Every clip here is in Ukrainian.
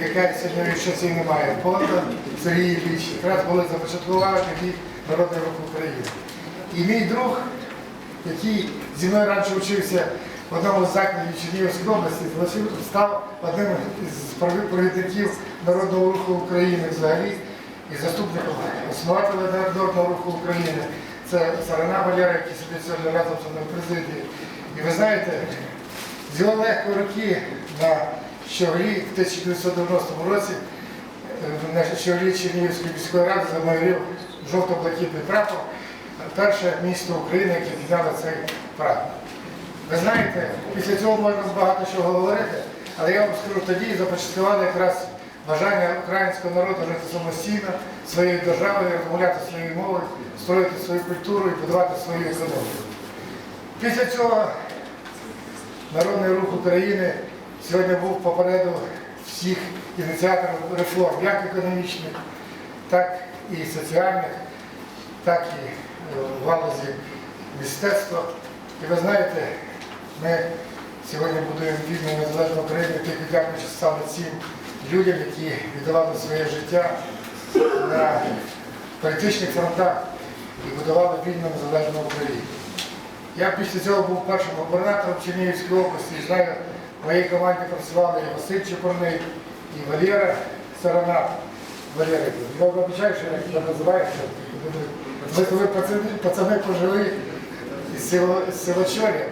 Яка сьогодні цій немає. Полонка Сергій Ілліч, якраз були започаткували тоді Народний рух України. І мій друг, який зі мною раніше вчився в одному з закладів Чернігівської області, став одним із провідників Народного руху України взагалі і заступником основателя Народного руху України. Це Сарана Валера, який сидить сьогодні разом зі мною в президії. І ви знаєте, з його легкої руки на щоглі в 1990 році е, на щоглі Чернігівської міської ради замайорів жовто-блакитний прапор, перше місто України, яке підняло цей прапор. Ви знаєте, після цього можна багато чого говорити, але я вам скажу, тоді започаткували якраз бажання українського народу жити самостійно, своєю державою, розмовляти своєю мовою, строїти свою культуру і будувати свою економіку. Після цього Народний рух України сьогодні був попереду всіх ініціаторів реформ, як економічних, так і соціальних, так і е, в галузі мистецтва. І ви знаєте, ми сьогодні будуємо вільну незалежну Україну, тільки дякуючи саме цим людям, які віддавали своє життя на політичних фронтах і будували вільну незалежну Україну. Я після цього був першим губернатором Чернігівської області. І знаю, в моїй команді працювали і Василь Чепурний, і Валера Сарана. Валера, я обіцяю, що я тебе називаю. Ми коли пацани, пацани пожили із Силочоря,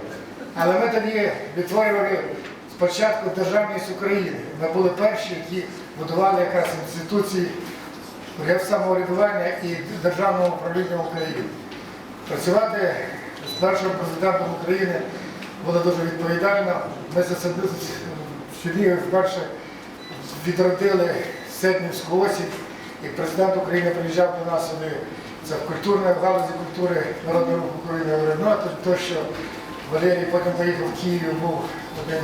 але ми тоді відтворювали спочатку державність України. Ми були перші, які будували якраз інституції самоврядування і державного управління України. Працювати першим президентом України було дуже відповідально. Ми за в Чернігові вперше відродили Седмівську осінь, і президент України приїжджав до нас сюди. Це в культурній в галузі культури Народного руху України говорив, ну то, що Валерій потім поїхав в Київ, був одним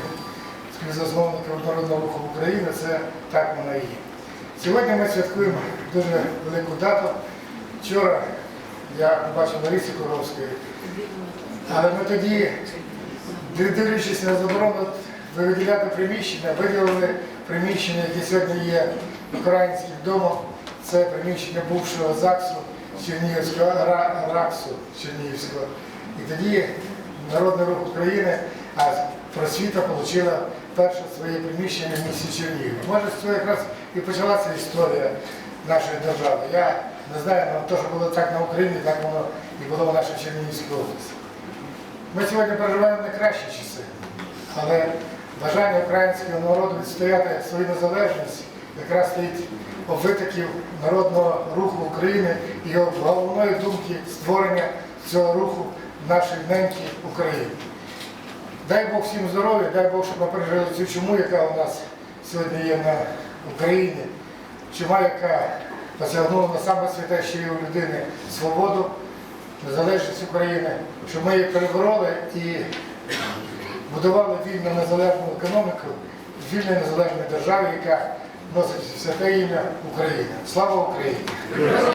з співзасновників Народного руху України, це так воно і є. Сьогодні ми святкуємо дуже велику дату. Вчора я побачив Ларисі Коровської, але ми тоді, дивлячись на заборону виділяти приміщення, виділили приміщення, яке сьогодні є українським домом. Це приміщення бувшого ЗАГСу Чернігівського РАКСу Чернігівського. І тоді Народний рух України, а просвіта отримала перше своє приміщення в місті Чернігів. Може, цього якраз і почалася історія нашої держави. Я не знаю, але те, що було так на Україні, так воно і було в нашій Чернігівській області. Ми сьогодні проживаємо на кращі часи, але бажання українського народу відстояти свою незалежність якраз стоїть у витоків народного руху України і його головної думки створення цього руху в нашій ненькій Україні. Дай Бог всім здоров'я, дай Бог, щоб ми пережили цю чуму, яка у нас сьогодні є на Україні. Чума, яка посягнула на саме святейші у людини свободу, незалежність України, що ми її перебороли і будували вільну незалежну економіку, вільну незалежну державу, яка носить святе ім'я України. Слава Україні!